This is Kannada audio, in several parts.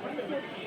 ಮಾಡಂತ ಬನ್ನಿ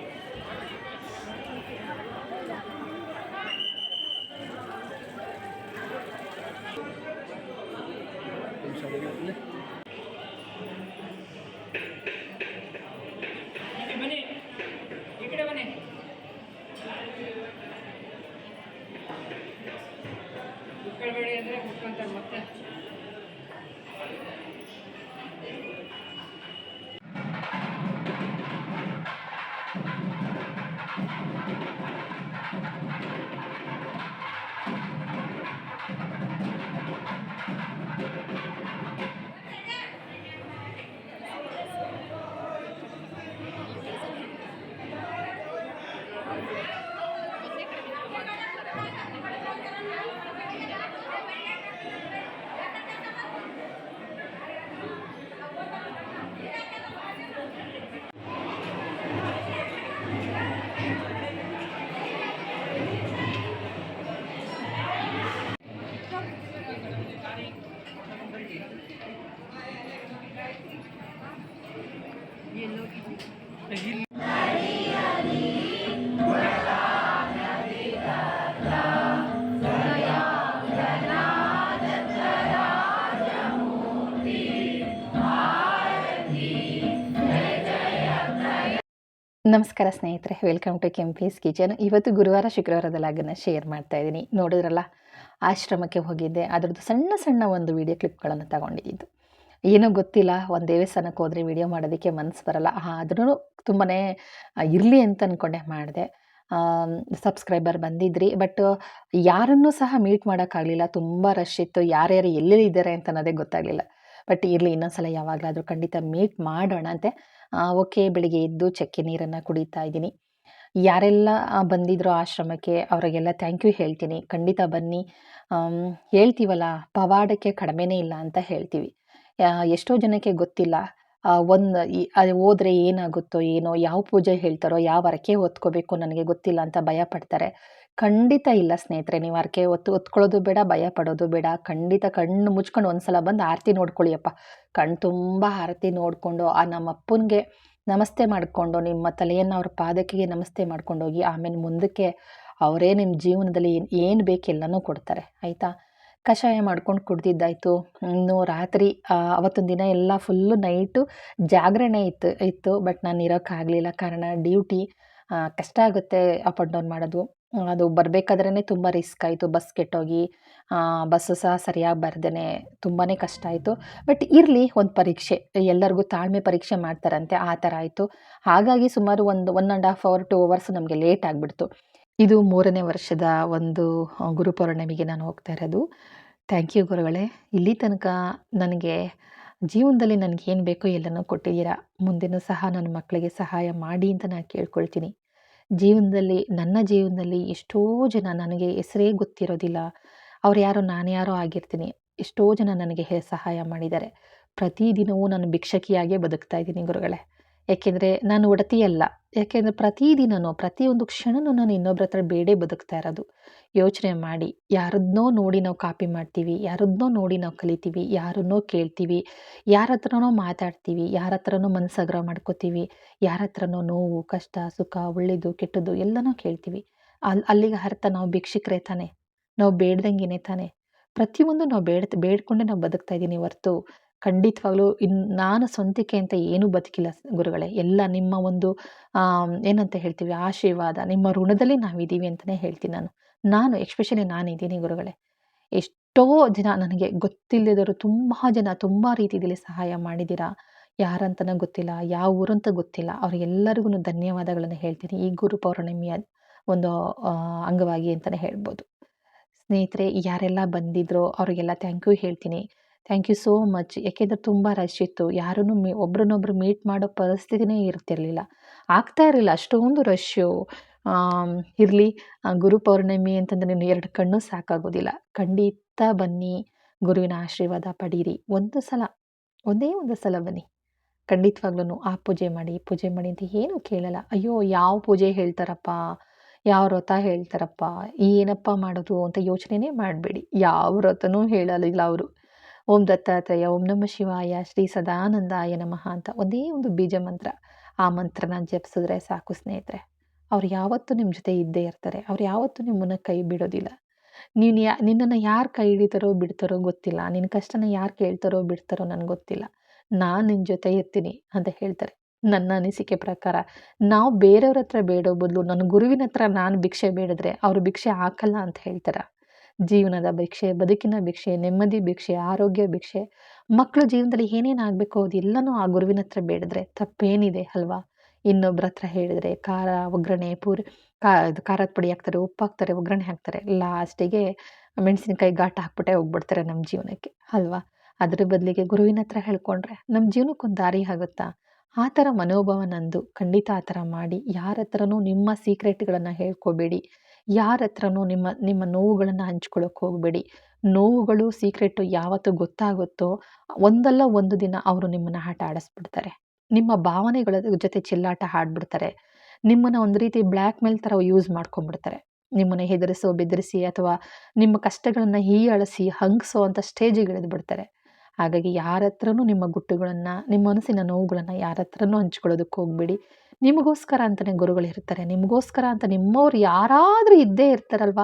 ನಮಸ್ಕಾರ ಸ್ನೇಹಿತರೆ ವೆಲ್ಕಮ್ ಟು ಕೆಂಪೀಸ್ ಕಿಚನ್ ಇವತ್ತು ಗುರುವಾರ ಶುಕ್ರವಾರದ ಲಾಗನ್ನು ಶೇರ್ ಮಾಡ್ತಾ ಇದ್ದೀನಿ. ನೋಡಿದ್ರಲ್ಲ, ಆಶ್ರಮಕ್ಕೆ ಹೋಗಿದ್ದೆ. ಅದರದ್ದು ಸಣ್ಣ ಸಣ್ಣ ಒಂದು ವಿಡಿಯೋ ಕ್ಲಿಪ್ಗಳನ್ನು ತಗೊಂಡಿದ್ದು. ಏನೋ ಗೊತ್ತಿಲ್ಲ, ಒಂದು ದೇವಸ್ಥಾನಕ್ಕೆ ಹೋದರೆ ವಿಡಿಯೋ ಮಾಡೋದಕ್ಕೆ ಮನಸ್ಸು ಬರಲ್ಲ. ಆದ್ರೂ ತುಂಬಾ ಇರಲಿ ಅಂತ ಅಂದ್ಕೊಂಡೆ ಮಾಡಿದೆ. ಸಬ್ಸ್ಕ್ರೈಬರ್ ಬಂದಿದ್ರಿ. ಬಟ್ ಯಾರನ್ನೂ ಸಹ ಮೀಟ್ ಮಾಡೋಕ್ಕಾಗಲಿಲ್ಲ. ತುಂಬ ರಶ್ ಇತ್ತು. ಯಾರ್ಯಾರು ಎಲ್ಲೆಲ್ಲಿ ಇದ್ದಾರೆ ಅಂತ ಅನ್ನೋದೇ ಗೊತ್ತಾಗಲಿಲ್ಲ. ಬಟ್ ಇರಲಿ, ಇನ್ನೊಂದ್ಸಲ ಯಾವಾಗಲಾದರೂ ಖಂಡಿತ ಮೀಟ್ ಮಾಡೋಣ ಅಂತೆ. ಓಕೆ ಬೆಳಿಗ್ಗೆ ಎದ್ದು ಚಕ್ಕೆ ನೀರನ್ನು ಕುಡಿತಾ ಇದ್ದೀನಿ. ಯಾರೆಲ್ಲ ಬಂದಿದ್ರು ಆಶ್ರಮಕ್ಕೆ ಅವರಿಗೆಲ್ಲ ಥ್ಯಾಂಕ್ ಯು ಹೇಳ್ತೀನಿ. ಖಂಡಿತ ಬನ್ನಿ. ಹೇಳ್ತೀವಲ್ಲ, ಪವಾಡಕ್ಕೆ ಕಡಿಮೆನೇ ಇಲ್ಲ ಅಂತ ಹೇಳ್ತೀವಿ. ಎಷ್ಟೋ ಜನಕ್ಕೆ ಗೊತ್ತಿಲ್ಲ. ಒಂದು ಅದು ಹೋದರೆ ಏನಾಗುತ್ತೋ ಏನೋ, ಯಾವ ಪೂಜೆ ಹೇಳ್ತಾರೋ, ಯಾವ ಹರಕೆ ಹೊತ್ಕೋಬೇಕು, ನನಗೆ ಗೊತ್ತಿಲ್ಲ ಅಂತ ಭಯ ಪಡ್ತಾರೆ. ಖಂಡಿತ ಇಲ್ಲ ಸ್ನೇಹಿತರೆ, ನೀವು ಅರ್ಕೆ ಒತ್ತು ಒತ್ಕೊಳ್ಳೋದು ಬೇಡ, ಭಯ ಪಡೋದು ಬೇಡ. ಖಂಡಿತ ಕಣ್ಣು ಮುಚ್ಕೊಂಡು ಒಂದ್ಸಲ ಬಂದು ಆರತಿ ನೋಡ್ಕೊಳ್ಳಿಯಪ್ಪ. ಕಣ್ಣು ತುಂಬ ಆರತಿ ನೋಡಿಕೊಂಡು, ಆ ನಮ್ಮ ಅಪ್ಪನಿಗೆ ನಮಸ್ತೆ ಮಾಡಿಕೊಂಡು, ನಿಮ್ಮ ತಲೆಯನ್ನು ಅವ್ರ ಪಾದಕಿಗೆ ನಮಸ್ತೆ ಮಾಡ್ಕೊಂಡು ಹೋಗಿ, ಆಮೇಲೆ ಮುಂದಕ್ಕೆ ಅವರೇ ನಿಮ್ಮ ಜೀವನದಲ್ಲಿ ಏನು ಬೇಕೆಲ್ಲನೂ ಕೊಡ್ತಾರೆ. ಆಯಿತಾ? ಕಷಾಯ ಮಾಡ್ಕೊಂಡು ಕುಡ್ದಿದ್ದಾಯಿತು. ಇನ್ನು ರಾತ್ರಿ ಅವತ್ತೊಂದು ದಿನ ಎಲ್ಲ ಫುಲ್ಲು ನೈಟು ಜಾಗರಣೆ ಇತ್ತು ಇತ್ತು ಬಟ್ ನಾನು ಇರೋಕ್ಕಾಗಲಿಲ್ಲ. ಕಾರಣ ಡ್ಯೂಟಿ ಕಷ್ಟ ಆಗುತ್ತೆ ಅಪ್ ಅಂಡ್ ಡೌನ್ ಮಾಡೋದು. ಅದು ಬರಬೇಕಾದ್ರೇ ತುಂಬ ರಿಸ್ಕ್ ಆಯಿತು. ಬಸ್ ಕೆಟ್ಟೋಗಿ ಬಸ್ಸು ಸಹ ಸರಿಯಾಗಿ ಬರ್ದೇ ತುಂಬಾ ಕಷ್ಟ ಆಯಿತು. ಬಟ್ ಇರಲಿ, ಒಂದು ಪರೀಕ್ಷೆ. ಎಲ್ಲರಿಗೂ ತಾಳ್ಮೆ ಪರೀಕ್ಷೆ ಮಾಡ್ತಾರಂತೆ, ಆ ಥರ ಆಯಿತು. ಹಾಗಾಗಿ ಸುಮಾರು ಒಂದು one and half hour two hours ನಮಗೆ ಲೇಟ್ ಆಗಿಬಿಡ್ತು. ಇದು ಮೂರನೇ ವರ್ಷದ ಒಂದು ಗುರುಪೌರ್ಣಿಮೆಗೆ ನಾನು ಹೋಗ್ತಾ ಇರೋದು. ಥ್ಯಾಂಕ್ ಯು ಗುರುಗಳೇ. ಇಲ್ಲಿ ತನಕ ನನಗೆ ಜೀವನದಲ್ಲಿ ನನಗೇನು ಬೇಕೋ ಎಲ್ಲನೂ ಕೊಟ್ಟಿದ್ದೀರಾ. ಮುಂದೆನೂ ಸಹ ನನ್ನ ಮಕ್ಕಳಿಗೆ ಸಹಾಯ ಮಾಡಿ ಅಂತ ನಾನು ಕೇಳ್ಕೊಳ್ತೀನಿ. ಜೀವನದಲ್ಲಿ, ನನ್ನ ಜೀವನದಲ್ಲಿ ಎಷ್ಟೋ ಜನ ನನಗೆ ಹೆಸರೇ ಗೊತ್ತಿರೋದಿಲ್ಲ. ಅವ್ರು ಯಾರೋ, ನಾನು ಯಾರೋ ಆಗಿರ್ತೀನಿ. ಎಷ್ಟೋ ಜನ ನನಗೆ ಸಹಾಯ ಮಾಡಿದ್ದಾರೆ. ಪ್ರತಿದಿನವೂ ನಾನು ಭಿಕ್ಷಕಿಯಾಗೇ ಬದುಕ್ತಾ ಇದ್ದೀನಿ ಗುರುಗಳೇ. ಯಾಕೆಂದರೆ ನಾನು ಒಡತಿಯಲ್ಲ. ಯಾಕೆಂದರೆ ಪ್ರತಿದಿನವೂ ಪ್ರತಿಯೊಂದು ಕ್ಷಣವೂ ನಾನು ಇನ್ನೊಬ್ಬರ ಹತ್ರ ಬೇಡೇ ಬದುಕ್ತಾ ಇರೋದು. ಯೋಚನೆ ಮಾಡಿ ಯಾರದನ್ನೋ ನೋಡಿ ನಾವು ಕಾಪಿ ಮಾಡ್ತೀವಿ ಯಾರದನ್ನೋ ನೋಡಿ ನಾವು ಕಲಿತೀವಿ, ಯಾರನ್ನೋ ಕೇಳ್ತೀವಿ ಯಾರ ಹತ್ರನೋ ಮಾತಾಡ್ತೀವಿ ಯಾರ ಹತ್ರನೋ ಮನಸ್ಸಗ್ರ ಮಾಡ್ಕೋತೀವಿ ಯಾರ ಹತ್ರನೋ ನೋವು, ಕಷ್ಟ, ಸುಖ, ಒಳ್ಳೇದು, ಕೆಟ್ಟದ್ದು ಎಲ್ಲನೂ ಕೇಳ್ತೀವಿ. ಅಲ್ಲಿ ಅಲ್ಲಿಗೆ ಅರ್ಥ ನಾವು ಭಿಕ್ಷುಕರೇ ತಾನೆ, ನಾವು ಬೇಡ್ದಂಗೆನೆ ತಾನೆ. ಪ್ರತಿಯೊಂದು ನಾವು ಬೇಡ್ ಬೇಡ್ಕೊಂಡೆ ನಾವು ಬದುಕ್ತಾ ಇದ್ದೀನಿ ಹೊರ್ತು. ಖಂಡಿತವಾಗ್ಲೂ ಇನ್ ನಾನು ಸ್ವಂತಿಕೆ ಅಂತ ಏನೂ ಬದುಕಿಲ್ಲ ಗುರುಗಳೇ. ಎಲ್ಲ ನಿಮ್ಮ ಒಂದು ಏನಂತ ಹೇಳ್ತೀವಿ, ಆಶೀರ್ವಾದ, ನಿಮ್ಮ ಋಣದಲ್ಲಿ ನಾವಿದ್ದೀವಿ ಅಂತಲೇ ಹೇಳ್ತೀನಿ ನಾನು. ನಾನು, ಎಕ್ಸ್ಪೆಷಲಿ ನಾನಿದ್ದೀನಿ ಗುರುಗಳೇ. ಎಷ್ಟೋ ಜನ ನನಗೆ ಗೊತ್ತಿಲ್ಲದವರು ತುಂಬ ಜನ ತುಂಬ ರೀತಿಯಲ್ಲಿ ಸಹಾಯ ಮಾಡಿದ್ದೀರಾ? ಯಾರಂತನೂ ಗೊತ್ತಿಲ್ಲ, ಯಾವ ಊರಂತ ಗೊತ್ತಿಲ್ಲ. ಅವ್ರಿಗೆಲ್ಲರಿಗೂ ಧನ್ಯವಾದಗಳನ್ನು ಹೇಳ್ತೀನಿ. ಈ ಗುರು ಪೌರ್ಣಿಮೆಯ ಒಂದು ಅಂಗವಾಗಿ ಅಂತಲೇ ಹೇಳ್ಬೋದು. ಸ್ನೇಹಿತರೆ, ಯಾರೆಲ್ಲ ಬಂದಿದ್ರೋ ಅವರಿಗೆಲ್ಲ ಥ್ಯಾಂಕ್ ಯು ಹೇಳ್ತೀನಿ. Thank you so much. ಯಾಕೆಂದರೆ ತುಂಬ ರಶ್ ಇತ್ತು. ಯಾರೂ ಮೀ, ಒಬ್ರನ್ನೊಬ್ರು ಮೀಟ್ ಮಾಡೋ ಪರಿಸ್ಥಿತಿನೇ ಇರ್ತಿರ್ಲಿಲ್ಲ. ಆಗ್ತಾ ಇರಲಿಲ್ಲ. ಅಷ್ಟೊಂದು ರಶ್ಶು ಇರಲಿ. ಗುರು ಪೌರ್ಣಿಮೆ ಅಂತಂದರೆ ನೀನು ಎರಡು ಕಣ್ಣು ಸಾಕಾಗೋದಿಲ್ಲ. ಖಂಡಿತ ಬನ್ನಿ. ಗುರುವಿನ ಆಶೀರ್ವಾದ ಪಡೀರಿ. ಒಂದು ಸಲ, ಒಂದೇ ಒಂದು ಸಲ ಬನ್ನಿ. ಖಂಡಿತವಾಗ್ಲೂ ಆ ಪೂಜೆ ಮಾಡಿ. ಪೂಜೆ ಮಾಡಿ ಅಂತ ಏನೂ ಕೇಳಲ್ಲ. ಅಯ್ಯೋ, ಯಾವ ಪೂಜೆ ಹೇಳ್ತಾರಪ್ಪ? ಯಾವ ವ್ರತ ಹೇಳ್ತಾರಪ್ಪ? ಏನಪ್ಪ ಮಾಡೋದು ಅಂತ ಯೋಚನೆನೇ ಮಾಡಬೇಡಿ. ಯಾವ ವ್ರತನೂ ಹೇಳಲಿಲ್ಲ ಅವರು. ಓಂ ದತ್ತಾತ್ರೇಯ, ಓಂ ನಮ ಶಿವಾಯ, ಶ್ರೀ ಸದಾನಂದಾಯ ನಮಃ ಅಂತ ಒಂದೇ ಒಂದು ಬೀಜ ಮಂತ್ರ. ಆ ಮಂತ್ರನ ಜಪಿಸಿದ್ರೆ ಸಾಕು ಸ್ನೇಹಿತರೆ. ಅವ್ರು ಯಾವತ್ತೂ ನಿಮ್ಮ ಜೊತೆ ಇದ್ದೇ ಇರ್ತಾರೆ. ಅವ್ರು ಯಾವತ್ತೂ ನಿಮ್ಮನ್ನು ಕೈ ಬಿಡೋದಿಲ್ಲ. ನೀನು ಯಾ, ನಿನ್ನನ್ನು ಯಾರು ಕೈ ಹಿಡಿತಾರೋ ಬಿಡ್ತಾರೋ ಗೊತ್ತಿಲ್ಲ. ನಿನ್ನ ಕಷ್ಟನ ಯಾರು ಕೇಳ್ತಾರೋ ಬಿಡ್ತಾರೋ ನನಗೆ ಗೊತ್ತಿಲ್ಲ. ನಾನು ನಿನ್ನ ಜೊತೆ ಇರ್ತೀನಿ ಅಂತ ಹೇಳ್ತಾರೆ. ನನ್ನ ಅನಿಸಿಕೆ ಪ್ರಕಾರ ನಾವು ಬೇರೆಯವ್ರ ಹತ್ರ ಬೇಡೋ ಬದಲು ನನ್ನ ಗುರುವಿನ ಹತ್ರ ನಾನು ಭಿಕ್ಷೆ ಬೇಡಿದ್ರೆ ಅವರು ಭಿಕ್ಷೆ ಹಾಕಲ್ಲ ಅಂತ ಹೇಳ್ತಾರೆ? ಜೀವನದ ಭಿಕ್ಷೆ, ಬದುಕಿನ ಭಿಕ್ಷೆ, ನೆಮ್ಮದಿ ಭಿಕ್ಷೆ, ಆರೋಗ್ಯ ಭಿಕ್ಷೆ ಮಕ್ಕಳು ಜೀವನದಲ್ಲಿ ಏನೇನು ಆಗಬೇಕು ಅದೆಲ್ಲನೂ ಆ ಗುರುವಿನ ಹತ್ರ ಬೇಡಿದ್ರೆ ತಪ್ಪೇನಿದೆ ಅಲ್ವಾ? ಇನ್ನೊಬ್ರ ಹತ್ರ ಹೇಳಿದ್ರೆ ಖಾರ ಒಗ್ಗರಣೆ ಪೂರಿ ಕಾ ಖಾರದ ಪುಡಿ ಹಾಕ್ತಾರೆ, ಉಪ್ಪು ಹಾಕ್ತಾರೆ, ಒಗ್ಗರಣೆ ಹಾಕ್ತಾರೆ, ಲಾಸ್ಟಿಗೆ ಮೆಣಸಿನಕಾಯಿ ಘಾಟ ಹಾಕ್ಬಿಟ್ಟೆ ಹೋಗ್ಬಿಡ್ತಾರೆ ನಮ್ಮ ಜೀವನಕ್ಕೆ ಅಲ್ವಾ? ಅದ್ರ ಬದಲಿಗೆ ಗುರುವಿನ ಹತ್ರ ಹೇಳ್ಕೊಂಡ್ರೆ ನಮ್ಮ ಜೀವನಕ್ಕೊಂದು ದಾರಿ ಆಗುತ್ತಾ? ಆ ಥರ ಮನೋಭಾವ ನಂದು ಖಂಡಿತ ಆ ಥರ ಮಾಡಿ, ಯಾರ ಹತ್ರನೂ ನಿಮ್ಮ ಸೀಕ್ರೆಟ್ಗಳನ್ನು ಹೇಳ್ಕೊಬೇಡಿ. ಯಾರ ಹತ್ರನೂ ನಿಮ್ಮ ನಿಮ್ಮ ನೋವುಗಳನ್ನು ಹಂಚ್ಕೊಳ್ಳೋಕೆ ಹೋಗಬೇಡಿ. ನೋವುಗಳು, ಸೀಕ್ರೆಟು ಯಾವತ್ತು ಗೊತ್ತಾಗುತ್ತೋ ಒಂದಲ್ಲ ಒಂದು ದಿನ ಅವರು ನಿಮ್ಮನ್ನು ಆಟ ಆಡಿಸ್ಬಿಡ್ತಾರೆ. ನಿಮ್ಮ ಭಾವನೆಗಳ ಜೊತೆ ಚೆಲ್ಲಾಟ ಆಡ್ಬಿಡ್ತಾರೆ. ನಿಮ್ಮನ್ನು ಒಂದು ರೀತಿ ಬ್ಲ್ಯಾಕ್ ಮೇಲ್ ಥರ ಯೂಸ್ ಮಾಡ್ಕೊಂಡ್ಬಿಡ್ತಾರೆ. ನಿಮ್ಮನ್ನು ಹೆದರಿಸೋ, ಬೆದರಿಸಿ ಅಥವಾ ನಿಮ್ಮ ಕಷ್ಟಗಳನ್ನು ಹೀಯಾಳಿಸಿ, ಹಂಗಿಸೋ ಅಂತ ಸ್ಟೇಜಿಗೆ ಇಳಿದು ಬಿಡ್ತಾರೆ ಹಾಗಾಗಿ ಯಾರ ಹತ್ರನೂ ನಿಮ್ಮ ಗುಟ್ಟುಗಳನ್ನು, ನಿಮ್ಮ ಮನಸ್ಸಿನ ನೋವುಗಳನ್ನು ಯಾರ ಹತ್ರನೂ ಹಂಚ್ಕೊಳ್ಳೋದಕ್ಕೆ ಹೋಗಬೇಡಿ. ನಿಮಗೋಸ್ಕರ ಅಂತಲೇ ಗುರುಗಳು ಇರ್ತಾರೆ. ನಿಮಗೋಸ್ಕರ ಅಂತ ನಿಮ್ಮವ್ರು ಯಾರಾದರೂ ಇದ್ದೇ ಇರ್ತಾರಲ್ವ?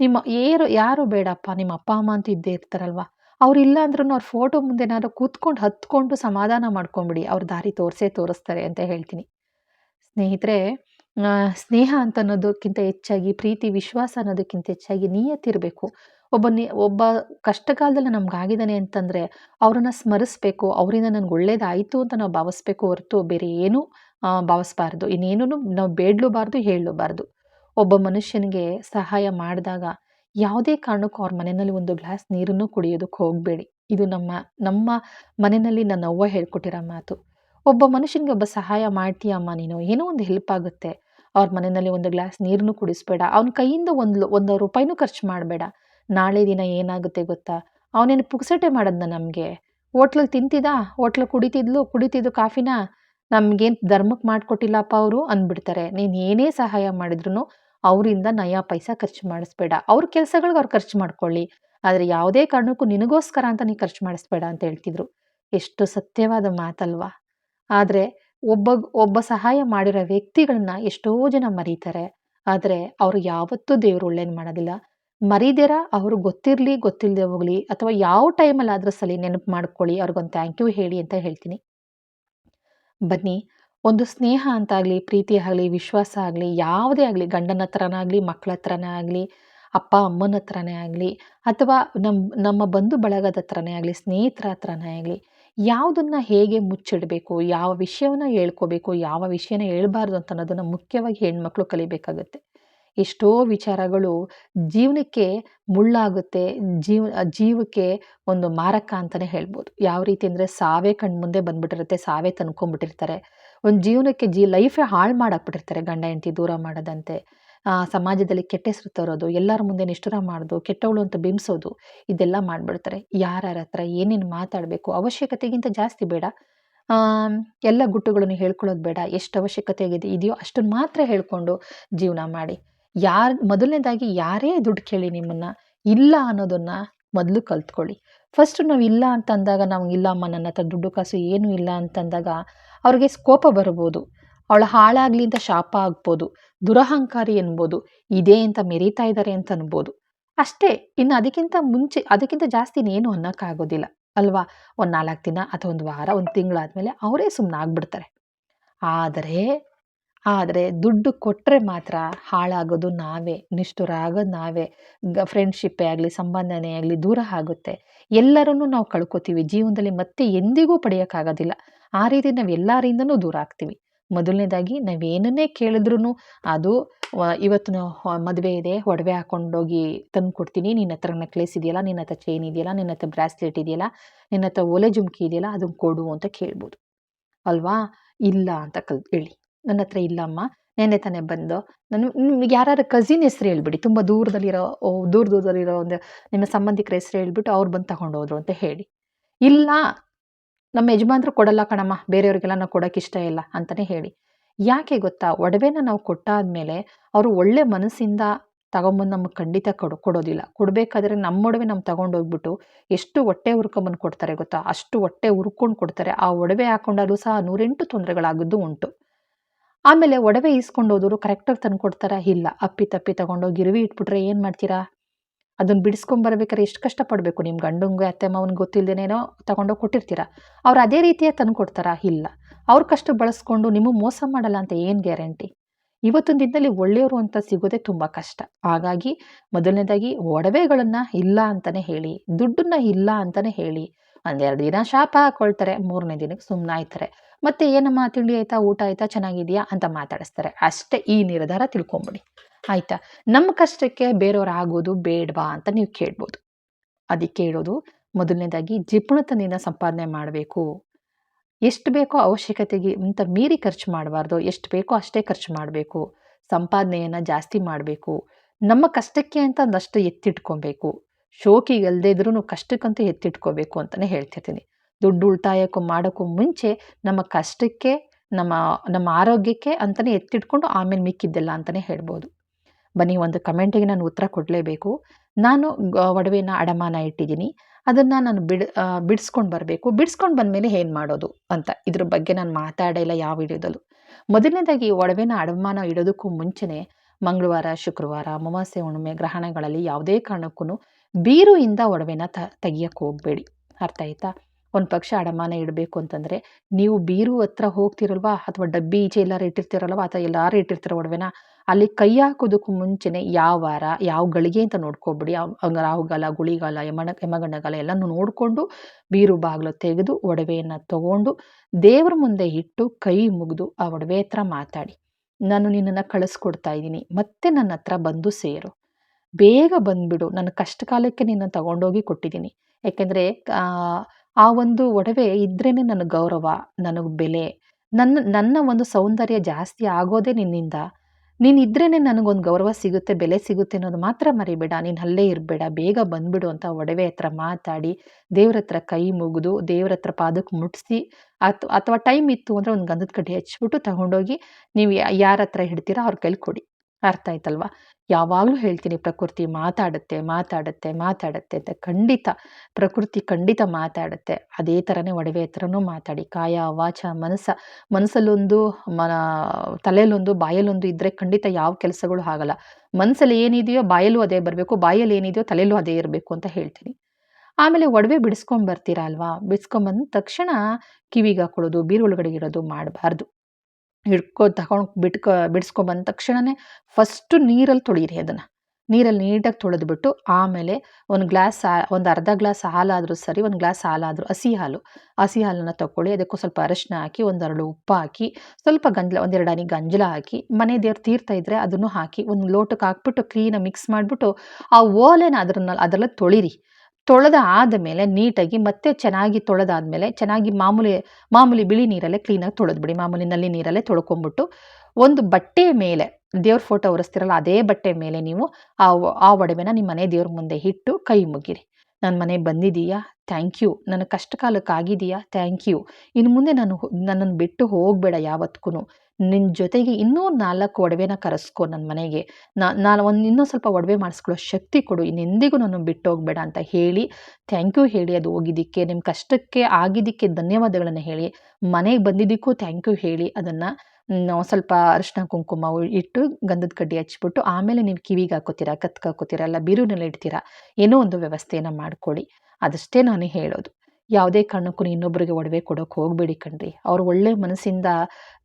ನಿಮ್ಮ ಏರು, ಯಾರು ಬೇಡಪ್ಪ, ನಿಮ್ಮ ಅಪ್ಪ, ಅಮ್ಮ ಅಂತ ಇದ್ದೇ ಇರ್ತಾರಲ್ವ? ಅವ್ರು ಇಲ್ಲ ಅಂದ್ರೂ ಅವ್ರ ಫೋಟೋ ಮುಂದೆ ಏನಾದ್ರು ಕೂತ್ಕೊಂಡು ಹತ್ಕೊಂಡು ಸಮಾಧಾನ ಮಾಡ್ಕೊಂಬಿಡಿ. ಅವ್ರ ದಾರಿ ತೋರಿಸೇ ತೋರಿಸ್ತಾರೆ ಅಂತ ಹೇಳ್ತೀನಿ. ಸ್ನೇಹಿತರೆ ಸ್ನೇಹ ಅಂತ ಅನ್ನೋದಕ್ಕಿಂತ ಹೆಚ್ಚಾಗಿ, ಪ್ರೀತಿ, ವಿಶ್ವಾಸ ಅನ್ನೋದಕ್ಕಿಂತ ಹೆಚ್ಚಾಗಿ ನಿಯತ್ತಿರಬೇಕು ಒಬ್ಬ ನಿ, ಒಬ್ಬ ಕಷ್ಟಕಾಲದಲ್ಲಿ ನಮ್ಗೆ ಆಗಿದ್ದಾನೆ ಅಂತಂದರೆ, ಅವರನ್ನ ಸ್ಮರಿಸ್ಬೇಕು, ಅವರಿಂದ ನನಗೆ ಒಳ್ಳೇದಾಯಿತು ಅಂತ ನಾವು ಭಾವಿಸ್ಬೇಕು ಹೊರತು ಬೇರೆ ಏನೂ ಭಾವಿಸ್ಬಾರ್ದು. ಇನ್ನೇನೂ ನಾವು ಬೇಡಲೂಬಾರ್ದು, ಹೇಳಲೂಬಾರ್ದು. ಒಬ್ಬ ಮನುಷ್ಯನಿಗೆ ಸಹಾಯ ಮಾಡಿದಾಗ ಯಾವುದೇ ಕಾರಣಕ್ಕೂ ಅವ್ರ ಮನೆಯಲ್ಲಿ ಒಂದು ಗ್ಲಾಸ್ ನೀರನ್ನು ಕುಡಿಯೋದಕ್ಕೆ ಹೋಗಬೇಡಿ. ಇದು ನಮ್ಮ ನಮ್ಮ ಮನೆಯಲ್ಲಿ ನನ್ನ ಅವ್ವ ಹೇಳ್ಕೊಟ್ಟಿರೋ ಮಾತು. ಒಬ್ಬ ಮನುಷ್ಯನಿಗೆ ಒಬ್ಬ ಸಹಾಯ ಮಾಡ್ತೀಯಮ್ಮ ನೀನು, ಏನೋ ಒಂದು ಹೆಲ್ಪ್ ಆಗುತ್ತೆ. ಅವ್ರ ಮನೆಯಲ್ಲಿ ಒಂದು ಗ್ಲಾಸ್ ನೀರನ್ನು ಕುಡಿಸ್ಬೇಡ. ಅವನ ಕೈಯಿಂದ ಒಂದು ಒಂದು ರೂಪಾಯಿನೂ ಖರ್ಚು ಮಾಡಬೇಡ. ನಾಳೆ ದಿನ ಏನಾಗುತ್ತೆ ಗೊತ್ತಾ? ಅವನೇನು ಪುಕ್ಸಟೆ ಮಾಡೋದನ್ನ ನಮಗೆ? ಹೋಟ್ಲಲ್ಲಿ ತಿಂತಿದ್ದ? ಹೋಟ್ಲಲ್ಲಿ ಕುಡಿತಿದ್ಲು, ಕುಡಿತಿದ್ದು ಕಾಫಿನ? ನಮಗೇನು ಧರ್ಮಕ್ಕೆ ಮಾಡಿಕೊಟ್ಟಿಲ್ಲಪ್ಪ ಅವರು ಅಂದ್ಬಿಡ್ತಾರೆ. ನೀನು ಏನೇ ಸಹಾಯ ಮಾಡಿದ್ರು ಅವರಿಂದ ನಯಾ ಪೈಸಾ ಖರ್ಚು ಮಾಡಿಸ್ಬೇಡ. ಅವ್ರ ಕೆಲಸಗಳಿಗೆ ಅವ್ರು ಖರ್ಚು ಮಾಡ್ಕೊಳ್ಳಿ. ಆದರೆ ಯಾವುದೇ ಕಾರಣಕ್ಕೂ ನಿನಗೋಸ್ಕರ ಅಂತ ನೀ ಖರ್ಚು ಮಾಡಿಸ್ಬೇಡ ಅಂತ ಹೇಳ್ತಿದ್ರು. ಎಷ್ಟು ಸತ್ಯವಾದ ಮಾತಲ್ವಾ. ಆದರೆ ಒಬ್ಬ ಒಬ್ಬ ಸಹಾಯ ಮಾಡಿರೋ ವ್ಯಕ್ತಿಗಳನ್ನ ಎಷ್ಟೋ ಜನ ಮರೀತಾರೆ. ಆದರೆ ಅವರು ಯಾವತ್ತೂ ದೇವರು ಮಾಡೋದಿಲ್ಲ. ಮರೀದಿರ ಅವರು ಗೊತ್ತಿರಲಿ ಗೊತ್ತಿಲ್ಲದೆ ಹೋಗಲಿ, ಅಥವಾ ಯಾವ ಟೈಮಲ್ಲಿ ಆದರೂ ಸಲಿ ನೆನಪು ಮಾಡ್ಕೊಳ್ಳಿ, ಅವ್ರಿಗೊಂದು ಥ್ಯಾಂಕ್ ಯು ಹೇಳಿ ಅಂತ ಹೇಳ್ತೀನಿ. ಬನ್ನಿ. ಒಂದು ಸ್ನೇಹ ಅಂತಾಗಲಿ, ಪ್ರೀತಿ ಆಗಲಿ, ವಿಶ್ವಾಸ ಆಗಲಿ, ಯಾವುದೇ ಆಗಲಿ, ಗಂಡನ ಹತ್ರನೇ ಆಗಲಿ ಮಕ್ಕಳ ಹತ್ರನೇ ಆಗಲಿ, ಅಪ್ಪ, ಅಮ್ಮನ ಹತ್ರನೇ ಆಗಲಿ, ಅಥವಾ ನಮ್ಮ ನಮ್ಮ ಬಂಧು ಬಳಗದ ಹತ್ರನೇ ಆಗಲಿ, ಸ್ನೇಹಿತರ ಹತ್ರನೇ ಆಗಲಿ, ಯಾವುದನ್ನು ಹೇಗೆ ಮುಚ್ಚಿಡಬೇಕು, ಯಾವ ವಿಷಯವನ್ನು ಹೇಳ್ಕೋಬೇಕು, ಯಾವ ವಿಷಯನ ಹೇಳ್ಬಾರ್ದು ಅಂತ ಅನ್ನೋದನ್ನು ಮುಖ್ಯವಾಗಿ ಹೆಣ್ಮಕ್ಳು ಕಲಿಬೇಕಾಗುತ್ತೆ. ಎಷ್ಟೋ ವಿಚಾರಗಳು ಜೀವನಕ್ಕೆ ಮುಳ್ಳಾಗುತ್ತೆ, ಜೀವ ಜೀವಕ್ಕೆ ಒಂದು ಮಾರಕ ಅಂತಲೇ ಹೇಳ್ಬೋದು. ಯಾವ ರೀತಿ ಅಂದರೆ ಸಾವೇ ಕಣ್ಮುಂದೆ ಬಂದ್ಬಿಟ್ಟಿರುತ್ತೆ, ಸಾವೇ ತಂದ್ಕೊಂಡ್ಬಿಟ್ಟಿರ್ತಾರೆ ಒಂದು ಜೀವನಕ್ಕೆ ಜೀ, ಲೈಫೇ ಹಾಳು ಮಾಡಾಕ್ಬಿಟ್ಟಿರ್ತಾರೆ, ಗಂಡ, ಹೆಂಡತಿ ದೂರ ಮಾಡೋದಂತೆ. ಸಮಾಜದಲ್ಲಿ ಕೆಟ್ಟ ಹೆಸರು ತರೋದು, ಎಲ್ಲರ ಮುಂದೆ ನಿಷ್ಠುರ ಮಾಡೋದು, ಕೆಟ್ಟವಳು ಅಂತ ಬಿಂಬಿಸೋದು, ಇದೆಲ್ಲ ಮಾಡಿಬಿಡ್ತಾರೆ. ಯಾರ್ಯಾರ ಹತ್ರ ಏನೇನು ಮಾತಾಡಬೇಕು, ಅವಶ್ಯಕತೆಗಿಂತ ಜಾಸ್ತಿ ಬೇಡ. ಎಲ್ಲ ಗುಟ್ಟುಗಳನ್ನು ಹೇಳ್ಕೊಳ್ಳೋದು ಬೇಡ. ಎಷ್ಟು ಅವಶ್ಯಕತೆ ಆಗಿದೆ ಇದೆಯೋ ಅಷ್ಟನ್ನು ಮಾತ್ರ ಹೇಳ್ಕೊಂಡು ಜೀವನ ಮಾಡಿ. ಯಾರು, ಮೊದಲನೇದಾಗಿ ಯಾರೇ ದುಡ್ಡು ಕೇಳಿ ನಿಮ್ಮನ್ನು, ಇಲ್ಲ ಅನ್ನೋದನ್ನು ಮೊದಲು ಕಲ್ತ್ಕೊಳ್ಳಿ. ಫಸ್ಟ್ ನಾವು ಇಲ್ಲ ಅಂತ ಅಂದಾಗ ನಾವು ಇಲ್ಲಮ್ಮ ನನ್ನ ಹತ್ರ ದುಡ್ಡು ಕಾಸು ಏನೂ ಇಲ್ಲ ಅಂತಂದಾಗ ಅವ್ರಿಗೆ ಸ್ಕೋಪ ಬರ್ಬೋದು. ಅವಳ ಹಾಳಾಗಲಿ ಅಂತ ಶಾಪ ಆಗ್ಬೋದು. ದುರಹಂಕಾರಿ ಅನ್ಬೋದು ಇದೇ ಅಂತ ಮೆರೀತಾ ಇದ್ದಾರೆ ಅಂತ ಅನ್ಬೋದು. ಅಷ್ಟೇ, ಇನ್ನು ಅದಕ್ಕಿಂತ ಮುಂಚೆ, ಅದಕ್ಕಿಂತ ಜಾಸ್ತಿ ಏನು ಅನ್ನೋಕ್ಕಾಗೋದಿಲ್ಲ, ಅಲ್ವಾ? ಒಂದು ನಾಲ್ಕು ದಿನ ಅಥವಾ ಒಂದು ವಾರ, ಒಂದು ತಿಂಗಳಾದಮೇಲೆ ಅವರೇ ಸುಮ್ಮನೆ ಆಗ್ಬಿಡ್ತಾರೆ ಆದರೆ ಆದರೆ ದುಡ್ಡು ಕೊಟ್ಟರೆ ಮಾತ್ರ ಹಾಳಾಗೋದು ನಾವೇ ನಿಷ್ಠುರ ಆಗೋದು ನಾವೇ. ಗ ಫ್ರೆಂಡ್ಶಿಪ್ಪೇ ಆಗಲಿ, ಸಂಬಂಧನೇ ಆಗಲಿ ದೂರ ಆಗುತ್ತೆ. ಎಲ್ಲರನ್ನೂ ನಾವು ಕಳ್ಕೊತೀವಿ. ಜೀವನದಲ್ಲಿ ಮತ್ತೆ ಎಂದಿಗೂ ಪಡೆಯೋಕ್ಕಾಗೋದಿಲ್ಲ. ಆ ರೀತಿ ನಾವು ಎಲ್ಲರಿಂದನೂ ದೂರ ಆಗ್ತೀವಿ. ಮೊದಲನೇದಾಗಿ ನಾವೇನನ್ನೇ ಕೇಳಿದ್ರೂ ಅದು ಇವತ್ತು ನಾವು ಮದುವೆ ಇದೆ. ಒಡವೆ ಹಾಕೊಂಡೋಗಿ ತಂದು ಕೊಡ್ತೀನಿ ನಿನ್ನ ಹತ್ರ ನೆಕ್ಲೆಸ್ ಇದೆಯಲ್ಲ, ನಿನ್ನ ಹತ್ರ ಚೈನ್ ಇದೆಯಲ್ಲ, ನಿನ್ನ ಹತ್ರ ಬ್ರಾಸ್ಲೆಟ್ ಇದೆಯಲ್ಲ, ನಿನ್ನ ಹತ್ರ ಒಲೆ ಜುಮ್ಕಿ ಇದೆಯಲ್ಲ ಅದನ್ನು ಕೊಡು ಅಂತ ಕೇಳ್ಬೋದು. ಅಲ್ವಾ? ಇಲ್ಲ ಅಂತ ಕಲ್ ಹೇಳಿ. ನನ್ನ ಹತ್ರ ಇಲ್ಲಮ್ಮ ನೆನ್ನೆ ತಾನೇ ಬಂದು. ನಾನು, ನಿಮ್ಗೆ ಯಾರು ಕಸಿನ್ ಹೆಸರು ಹೇಳ್ಬಿಡಿ. ತುಂಬ ದೂರದಲ್ಲಿರೋ ದೂರ ದೂರದಲ್ಲಿರೋ ಒಂದು ನಿಮ್ಮ ಸಂಬಂಧಿಕರ ಹೆಸ್ರು ಹೇಳ್ಬಿಟ್ಟು ಅವ್ರು ಬಂದು ತಗೊಂಡೋದ್ರು ಅಂತ ಹೇಳಿ. ಇಲ್ಲ, ನಮ್ಮ ಯಜಮಾನ್ರು ಕೊಡಲ್ಲ ಕಣಮ್ಮ. ಬೇರೆಯವ್ರಿಗೆಲ್ಲ ನಾವು ಕೊಡೋಕೆ ಇಷ್ಟ ಇಲ್ಲ ಅಂತಲೇ ಹೇಳಿ. ಯಾಕೆ ಗೊತ್ತಾ? ಒಡವೆನ ನಾವು ಕೊಟ್ಟಾದ್ಮೇಲೆ ಅವರು ಒಳ್ಳೆ ಮನಸ್ಸಿಂದ ತಗೊಂಬಂದು ನಮಗೆ ಖಂಡಿತ ಕೊಡು, ಕೊಡೋದಿಲ್ಲ. ಕೊಡಬೇಕಾದ್ರೆ ನಮ್ಮ ಒಡವೆ ನಮ್ಮ ತಗೊಂಡೋಗ್ಬಿಟ್ಟು ಎಷ್ಟು ಹೊಟ್ಟೆ ಹುರ್ಕೊಂಬಂದು ಕೊಡ್ತಾರೆ ಗೊತ್ತಾ? ಅಷ್ಟು ಹೊಟ್ಟೆ ಹುರ್ಕೊಂಡು ಕೊಡ್ತಾರೆ. ಆ ಒಡವೆ ಹಾಕೊಂಡಾಗಲೂ ಸಹ ನೂರೆಂಟು ತೊಂದರೆಗಳಾಗಿದ್ದು ಉಂಟು. ಆಮೇಲೆ ಒಡವೆ ಈಸ್ಕೊಂಡು ಹೋದವರು ಕರೆಕ್ಟಾಗಿ ತಂದು ಕೊಡ್ತಾರಾ? ಇಲ್ಲ. ಅಪ್ಪಿ ತಪ್ಪಿ ತಗೊಂಡೋಗಿ ಗಿರ್ವಿ ಇಟ್ಬಿಟ್ರೆ ಏನು ಮಾಡ್ತೀರಾ? ಅದನ್ನು ಬಿಡಿಸ್ಕೊಂಬರ್ಬೇಕಾದ್ರೆ ಎಷ್ಟು ಕಷ್ಟಪಡಬೇಕು? ನಿಮ್ಮ ಗಂಡಂಗೆ, ಅತ್ತೆ, ಮಾವನಿಗೆ ಗೊತ್ತಿಲ್ಲದೇನೇನೋ ತಗೊಂಡೋಗಿ ಕೊಟ್ಟಿರ್ತೀರಾ? ಅವ್ರು ಅದೇ ರೀತಿಯ ತಂದು ಕೊಡ್ತಾರಾ? ಇಲ್ಲ. ಅವ್ರ ಕಷ್ಟ ಬಳಸ್ಕೊಂಡು ನಿಮ್ಮ ಮೋಸ ಮಾಡಲ್ಲ ಅಂತ ಏನು ಗ್ಯಾರಂಟಿ? ಇವತ್ತಿನ ದಿನದಲ್ಲಿ ಒಳ್ಳೆಯವರು ಅಂತ ಸಿಗೋದೇ ತುಂಬ ಕಷ್ಟ. ಹಾಗಾಗಿ ಮೊದಲನೇದಾಗಿ ಒಡವೆಗಳನ್ನು ಇಲ್ಲ ಅಂತಲೇ ಹೇಳಿ, ದುಡ್ಡನ್ನ ಇಲ್ಲ ಅಂತಲೇ ಹೇಳಿ ಒಂದೆರಡು ದಿನ ಶಾಪ ಹಾಕೊಳ್ತಾರೆ, ಮೂರನೇ ದಿನಕ್ಕೆ ಸುಮ್ಮನಾಯ್ತಾರೆ ಮತ್ತೆ, ಏನಮ್ಮ ತಿಂಡಿ ಆಯ್ತಾ, ಊಟ ಆಯ್ತಾ, ಚೆನ್ನಾಗಿದೆಯಾ ಅಂತ ಮಾತಾಡಿಸ್ತಾರೆ. ಅಷ್ಟೇ ಈ ನಿರ್ಧಾರ ತಿಳ್ಕೊಂಬಿಡಿ. ಆಯ್ತಾ? ನಮ್ಮ ಕಷ್ಟಕ್ಕೆ ಬೇರೆಯವ್ರು ಆಗೋದು ಬೇಡವಾ ಅಂತ ನೀವು ಕೇಳ್ಬೋದು. ಅದಕ್ಕೆ ಹೇಳೋದು, ಮೊದಲನೇದಾಗಿ ಜಿಪುಣತನಿಂದ ಸಂಪಾದನೆ ಮಾಡಬೇಕು. ಎಷ್ಟು ಬೇಕೋ ಅವಶ್ಯಕತೆಗೆ ಅಂತ ಮೀರಿ ಖರ್ಚು ಮಾಡಬಾರ್ದು. ಎಷ್ಟು ಬೇಕೋ ಅಷ್ಟೇ ಖರ್ಚು ಮಾಡಬೇಕು. ಸಂಪಾದನೆಯನ್ನು ಜಾಸ್ತಿ ಮಾಡಬೇಕು. ನಮ್ಮ ಕಷ್ಟಕ್ಕೆ ಅಂತ ಒಂದಷ್ಟು ಎತ್ತಿಟ್ಕೊಬೇಕು. ಶೋಕಿಗೆ ಅಲ್ಲದೆ ಇದ್ರೂ ಕಷ್ಟಕ್ಕಂತೂ ಎತ್ತಿಟ್ಕೋಬೇಕು ಅಂತಲೇ ಹೇಳ್ತಿರ್ತೀನಿ. ದುಡ್ಡು ಉಳಿತಾಯಕ್ಕೂ ಮಾಡೋಕ್ಕೂ ಮುಂಚೆ ನಮ್ಮ ಕಷ್ಟಕ್ಕೆ, ನಮ್ಮ ನಮ್ಮ ಆರೋಗ್ಯಕ್ಕೆ ಅಂತಲೇ ಎತ್ತಿಟ್ಕೊಂಡು ಆಮೇಲೆ ಮಿಕ್ಕಿದ್ದೆಲ್ಲ ಅಂತಲೇ ಹೇಳ್ಬೋದು. ಬನ್ನಿ, ಒಂದು ಕಮೆಂಟಿಗೆ ನಾನು ಉತ್ತರ ಕೊಡಲೇಬೇಕು. ನಾನು ಒಡವೆನ ಅಡಮಾನ ಇಟ್ಟಿದ್ದೀನಿ. ಅದನ್ನು ನಾನು ಬಿಡ್ ಬಿಡಿಸ್ಕೊಂಡು ಬರಬೇಕು. ಬಿಡಿಸ್ಕೊಂಡು ಬಂದಮೇಲೆ ಏನು ಮಾಡೋದು ಅಂತ. ಇದ್ರ ಬಗ್ಗೆ ನಾನು ಮಾತಾಡಿಲ್ಲ ಯಾವ ವಿಡಿಯೋದಲ್ಲೂ. ಮೊದಲನೇದಾಗಿ ಒಡವೆನ ಅಡಮಾನ ಇಡೋದಕ್ಕೂ ಮುಂಚೆನೇ ಮಂಗಳವಾರ, ಶುಕ್ರವಾರ, ಅಮಾವಾಸ್ಯೆ ಹುಣ್ಣಿಮೆ, ಗ್ರಹಣಗಳಲ್ಲಿ ಯಾವುದೇ ಕಾರಣಕ್ಕೂ ಬೀರುಯಿಂದ ಒಡವೆನ ತ ತೆಗಿಯಕ್ಕೆ ಹೋಗಬೇಡಿ. ಅರ್ಥ ಆಯ್ತಾ? ಒಂದು ಪಕ್ಷ ಅಡಮಾನ ಇಡಬೇಕು ಅಂತಂದರೆ ನೀವು ಬೀರು ಹತ್ರ ಹೋಗ್ತಿರಲ್ವಾ ಅಥವಾ ಡಬ್ಬಿ ಈಚೆ ಎಲ್ಲಾರು ಇಟ್ಟಿರ್ತಿರಲ್ವ ಅಥವಾ ಎಲ್ಲಾರು ಇಟ್ಟಿರ್ತಿರೋ ಒಡವೆನ ಅಲ್ಲಿ ಕೈ ಹಾಕೋದಕ್ಕೂ ಮುಂಚೆನೆ ಯಾವ ವಾರ, ಯಾವ ಗಳಿಗೆ ಅಂತ ನೋಡ್ಕೊಬಿಡಿ. ರಾಹುಗಾಲ, ಗುಳಿಗಾಲ ಯಮಣ ಯಮಗಣಗಾಲ ಎಲ್ಲನೂ ನೋಡಿಕೊಂಡು ಬೀರು ಬಾಗಿಲು ತೆಗೆದು ಒಡವೆಯನ್ನು ತಗೊಂಡು ದೇವ್ರ ಮುಂದೆ ಇಟ್ಟು ಕೈ ಮುಗಿದು ಆ ಒಡವೆ ಹತ್ರ ಮಾತಾಡಿ. ನಾನು ನಿನ್ನನ್ನು ಕಳಿಸ್ಕೊಡ್ತಾ ಇದ್ದೀನಿ. ಮತ್ತೆ ನನ್ನ ಹತ್ರ ಬಂದು ಸೇರು. ಬೇಗ ಬಂದ್ಬಿಡು. ನನ್ನ ಕಷ್ಟ ಕಾಲಕ್ಕೆ ನಿನ್ನ ತಗೊಂಡೋಗಿ ಕೊಟ್ಟಿದ್ದೀನಿ. ಯಾಕೆಂದರೆ, ಆ ಒಂದು ಒಡವೆ ಇದ್ರೇ ನನಗೆ ಗೌರವ, ನನಗೆ ಬೆಲೆ. ನನ್ನ ನನ್ನ ಒಂದು ಸೌಂದರ್ಯ ಜಾಸ್ತಿ ಆಗೋದೇ ನಿನ್ನಿಂದ. ನೀನು ಇದ್ರೇ ನನಗೊಂದು ಗೌರವ ಸಿಗುತ್ತೆ, ಬೆಲೆ ಸಿಗುತ್ತೆ ಅನ್ನೋದು ಮಾತ್ರ ಮರಿಬೇಡ. ನೀನು ಅಲ್ಲೇ ಇರಬೇಡ. ಬೇಗ ಬಂದ್ಬಿಡು ಅಂತ ಒಡವೆ ಹತ್ರ ಮಾತಾಡಿ, ದೇವ್ರ ಹತ್ರ ಕೈ ಮುಗಿದು, ದೇವ್ರ ಹತ್ರ ಪಾದಕ್ಕೆ ಮುಟ್ಟಿಸಿ ಅತ್, ಅಥವಾ ಟೈಮ್ ಇತ್ತು ಅಂದರೆ ಒಂದು ಗಂಧದ ಕಡ್ಡಿ ಹಚ್ಬಿಟ್ಟು ತಗೊಂಡೋಗಿ, ನೀವು ಯಾರ ಹತ್ರ ಹಿಡ್ತೀರಾ ಅವ್ರ ಕೈಲಿ ಕೊಡಿ. ಅರ್ಥ ಆಯ್ತಲ್ವಾ? ಯಾವಾಗಲೂ ಹೇಳ್ತೀನಿ, ಪ್ರಕೃತಿ ಮಾತಾಡುತ್ತೆ ಮಾತಾಡುತ್ತೆ ಮಾತಾಡುತ್ತೆ ಅಂತ ಖಂಡಿತ, ಪ್ರಕೃತಿ ಖಂಡಿತ ಮಾತಾಡುತ್ತೆ. ಅದೇ ಥರನೇ ಒಡವೆ ಹತ್ರನೂ ಮಾತಾಡಿ, ಕಾಯ, ವಾಚ, ಮನಸ್ಸ, ಮನಸ್ಸಲ್ಲೊಂದು, ಮನ, ತಲೆಯಲ್ಲೊಂದು, ಬಾಯಲ್ಲೊಂದು ಇದ್ದರೆ ಖಂಡಿತ ಯಾವ ಕೆಲಸಗಳು ಆಗಲ್ಲ. ಮನಸ್ಸಲ್ಲಿ ಏನಿದೆಯೋ ಬಾಯಲ್ಲೂ ಅದೇ ಬರಬೇಕು, ಬಾಯಲ್ಲಿ ಏನಿದೆಯೋ ತಲೆಯಲ್ಲೂ ಅದೇ ಇರಬೇಕು ಅಂತ ಹೇಳ್ತೀನಿ. ಆಮೇಲೆ ಒಡವೆ ಬಿಡಿಸ್ಕೊಂಡ್ ಬರ್ತೀರಾ ಅಲ್ವಾ ಬಿಡಿಸ್ಕೊಂಬಂದ ತಕ್ಷಣ ಕಿವಿಗೆ ಹಾಕೊಳ್ಳೋದು ಒಳಗಡೆ ಇರೋದು ಮಾಡಬಾರ್ದು. ಹಿಡ್ಕೊ ತಗೊಂಡು ಬಿಟ್ಕೊ ಬಿಡಿಸ್ಕೊಂಬಂದ ತಕ್ಷಣವೇ ಫಸ್ಟು ನೀರಲ್ಲಿ ತೊಳೀರಿ ಅದನ್ನು. ನೀರಲ್ಲಿ ನೀಟಾಗಿ ತೊಳೆದ್ಬಿಟ್ಟು ಆಮೇಲೆ ಒಂದು ಗ್ಲಾಸ್ ಒಂದು ಅರ್ಧ ಗ್ಲಾಸ್ ಹಾಲಾದರೂ ಸರಿ, ಒಂದು ಗ್ಲಾಸ್ ಹಾಲಾದರೂ ಹಸಿ ಹಾಲು. ಹಸಿ ಹಾಲನ್ನು ತಗೊಳ್ಳಿ ಅದಕ್ಕೂ ಸ್ವಲ್ಪ ಅರಶಿನ ಹಾಕಿ ಒಂದೆರಡು ಉಪ್ಪು ಹಾಕಿ, ಸ್ವಲ್ಪ ಗಂಜಲ ಒಂದೆರಡು ಹನಿ ಗಂಜಲ ಹಾಕಿ, ಮನೆ ದೇವ್ರು ತೀರ್ತಾ ಇದ್ದರೆ ಅದನ್ನು ಹಾಕಿ, ಒಂದು ಲೋಟಕ್ಕೆ ಹಾಕ್ಬಿಟ್ಟು ಕ್ಲೀನಾಗಿ ಮಿಕ್ಸ್ ಮಾಡಿಬಿಟ್ಟು ಆ ಓಲೆನ ಅದ್ರನ್ನ, ಅದರಲ್ಲಿ ತೊಳಿರಿ. ತೊಳೆದ ಆದಮೇಲೆ ನೀಟಾಗಿ ಮತ್ತೆ ಚೆನ್ನಾಗಿ ತೊಳೆದಾದ್ಮೇಲೆ ಚೆನ್ನಾಗಿ ಮಾಮೂಲಿ ಮಾಮೂಲಿ ಬಿಳಿ ನೀರಲ್ಲೇ ಕ್ಲೀನಾಗಿ ತೊಳೆದ್ಬಿಡಿ. ಮಾಮೂಲಿ ನಲ್ಲಿ ನೀರಲ್ಲೇ ತೊಳ್ಕೊಂಬಿಟ್ಟು ಒಂದು ಬಟ್ಟೆ ಮೇಲೆ, ದೇವ್ರ ಫೋಟೋ ಒರೆಸ್ತಿರಲ್ಲ ಅದೇ ಬಟ್ಟೆ ಮೇಲೆ ನೀವು ಆ ಆ ಒಡವೆನ ನಿಮ್ಮ ಮನೆ ದೇವ್ರ ಮುಂದೆ ಇಟ್ಟು ಕೈ ಮುಗಿರಿ. ನನ್ನ ಮನೆಗೆ ಬಂದಿದೀಯಾ? ಥ್ಯಾಂಕ್ ಯು ನನ್ನ ಕಷ್ಟ ಕಾಲಕ್ಕೆ ಥ್ಯಾಂಕ್ ಯು ಇನ್ನು ಮುಂದೆ ನಾನು ನನ್ನನ್ನು ಬಿಟ್ಟು ಹೋಗಬೇಡ ಯಾವತ್ತೂ ನಿನ್ನ ಜೊತೆಗೆ ಇನ್ನೂ ನಾಲ್ಕು ಒಡವೆನ ಕರೆಸ್ಕೊ ನನ್ನ ಮನೆಗೆ. ನಾನು ಒಂದು ಇನ್ನೂ ಸ್ವಲ್ಪ ಒಡವೆ ಮಾಡಿಸ್ಕೊಳ್ಳೋ ಶಕ್ತಿ ಕೊಡು. ಇನ್ನೆಂದಿಗೂ ನಾನು ಬಿಟ್ಟು ಹೋಗಬೇಡ ಅಂತ ಹೇಳಿ ಥ್ಯಾಂಕ್ ಯು ಹೇಳಿ ಅದು ಹೋಗಿದ್ದಕ್ಕೆ ನಿಮ್ಮ ಕಷ್ಟಕ್ಕೆ ಆಗಿದ್ದಕ್ಕೆ ಧನ್ಯವಾದಗಳನ್ನು ಹೇಳಿ, ಮನೆಗೆ ಬಂದಿದ್ದಕ್ಕೂ ಥ್ಯಾಂಕ್ ಯು ಹೇಳಿ ಅದನ್ನು ಸ್ವಲ್ಪ ಅರಿಶಿನ ಕುಂಕುಮ ಇಟ್ಟು ಗಂಧದ ಕಡ್ಡಿ ಹಚ್ಬಿಟ್ಟು ಆಮೇಲೆ ನೀವು ಕಿವಿಗೆ ಹಾಕೋತೀರಾ, ಕತ್ಗೆ ಹಾಕೋತೀರಾ ಬಿರುನಲ್ಲಿ ಬೀರುನಲ್ಲಿ ಇಡ್ತೀರಾ, ಏನೋ ಒಂದು ವ್ಯವಸ್ಥೆಯನ್ನು ಮಾಡಿಕೊಡಿ ಅದಷ್ಟೇ ನಾನು ಹೇಳೋದು. ಯಾವುದೇ ಕಾರಣಕ್ಕೂ ಇನ್ನೊಬ್ಬರಿಗೆ ಒಡವೆ ಕೊಡೋಕೆ ಹೋಗಬೇಡಿ ಕಣ್ರಿ. ಅವ್ರು ಒಳ್ಳೆ ಮನಸ್ಸಿಂದ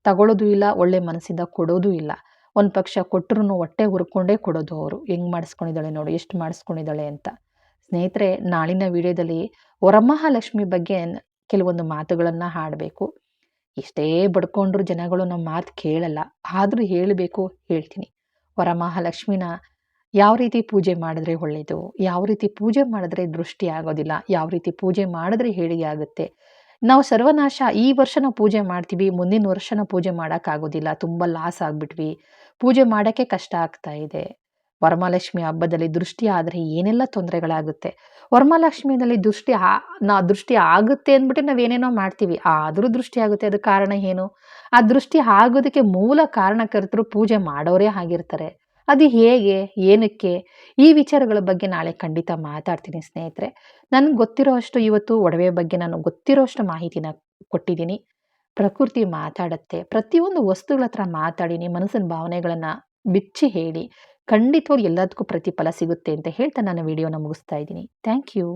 ತಗೊಳ್ಳೋದು ಇಲ್ಲ, ಒಳ್ಳೆ ಮನಸ್ಸಿಂದ ಕೊಡೋದು ಇಲ್ಲ. ಒಂದು ಪಕ್ಷ ಕೊಟ್ಟರು ಹೊಟ್ಟೆ ಹುರ್ಕೊಂಡೇ ಕೊಡೋದು ಅವರು. ಹೆಂಗೆ ಮಾಡಿಸ್ಕೊಂಡಿದ್ದಾಳೆ ನೋಡಿ, ಎಷ್ಟು ಮಾಡಿಸ್ಕೊಂಡಿದ್ದಾಳೆ ಅಂತ. ಸ್ನೇಹಿತರೆ, ನಾಳಿನ ವಿಡಿಯೋದಲ್ಲಿ ವರಮಹಾಲಕ್ಷ್ಮಿ ಬಗ್ಗೆ ಕೆಲವೊಂದು ಮಾತುಗಳನ್ನು ಹಾಡಬೇಕು. ಎಷ್ಟೇ ಬಡ್ಕೊಂಡ್ರು ಜನಗಳು ನಮ್ಮ ಮಾತು ಕೇಳಲ್ಲ. ಆದರೂ ಹೇಳಬೇಕು, ಹೇಳ್ತೀನಿ. ವರಮಹಾಲಕ್ಷ್ಮಿನ ಯಾವ ರೀತಿ ಪೂಜೆ ಮಾಡಿದ್ರೆ ಒಳ್ಳೆಯದು ಯಾವ ರೀತಿ ಪೂಜೆ ಮಾಡಿದ್ರೆ ದೃಷ್ಟಿ ಆಗೋದಿಲ್ಲ? ಯಾವ ರೀತಿ ಪೂಜೆ ಮಾಡಿದ್ರೆ ಹೇಳಿಗೆ ಆಗುತ್ತೆ? ನಾವು ಸರ್ವನಾಶ ಈ ವರ್ಷನ ಪೂಜೆ ಮಾಡ್ತೀವಿ, ಮುಂದಿನ ವರ್ಷನ ಪೂಜೆ ಮಾಡೋಕ್ಕಾಗೋದಿಲ್ಲ ತುಂಬ ಲಾಸ್ ಆಗಿಬಿಟ್ವಿ. ಪೂಜೆ ಮಾಡೋಕ್ಕೆ ಕಷ್ಟ ಆಗ್ತಾ ಇದೆ. ವರಮಹಾಲಕ್ಷ್ಮಿ ಹಬ್ಬದಲ್ಲಿ ದೃಷ್ಟಿ ಆದರೆ ಏನೆಲ್ಲ ತೊಂದರೆಗಳಾಗುತ್ತೆ? ವರಮಹಾಲಕ್ಷ್ಮಿಯಲ್ಲಿ ದೃಷ್ಟಿ ಆ, ನಾ ದೃಷ್ಟಿ ಆಗುತ್ತೆ ಅಂದ್ಬಿಟ್ಟು ನಾವು ಏನೇನೋ ಮಾಡ್ತೀವಿ. ಆದರೂ ದೃಷ್ಟಿ ಆಗುತ್ತೆ. ಅದಕ್ಕೆ ಕಾರಣ ಏನು? ಆ ದೃಷ್ಟಿ ಆಗೋದಕ್ಕೆ ಮೂಲ ಕಾರಣಕರ್ತರು ಪೂಜೆ ಮಾಡೋರೇ ಆಗಿರ್ತಾರೆ. ಅದು ಹೇಗೆ? ಏನಕ್ಕೆ? ಈ ವಿಚಾರಗಳ ಬಗ್ಗೆ ನಾಳೆ ಖಂಡಿತ ಮಾತಾಡ್ತೀನಿ ಸ್ನೇಹಿತರೆ. ನನಗೆ ಗೊತ್ತಿರೋ ಅಷ್ಟು ಇವತ್ತು ಒಡವೆ ಬಗ್ಗೆ ನಾನು ಗೊತ್ತಿರೋ ಅಷ್ಟು ಮಾಹಿತಿನ ಕೊಟ್ಟಿದ್ದೀನಿ. ಪ್ರಕೃತಿ ಮಾತಾಡುತ್ತೆ. ಪ್ರತಿಯೊಂದು ವಸ್ತುಗಳ ಹತ್ರ ಮಾತಾಡಿ ನಿಮ್ಮ ಮನಸ್ಸಿನ ಭಾವನೆಗಳನ್ನು ಬಿಚ್ಚಿ ಹೇಳಿ. ಖಂಡಿತವಾಗಿ ಎಲ್ಲದಕ್ಕೂ ಪ್ರತಿಫಲ ಸಿಗುತ್ತೆ ಅಂತ ಹೇಳ್ತಾ ನಾನು ವಿಡಿಯೋನ ಮುಗಿಸ್ತಾ ಇದ್ದೀನಿ. Thank you.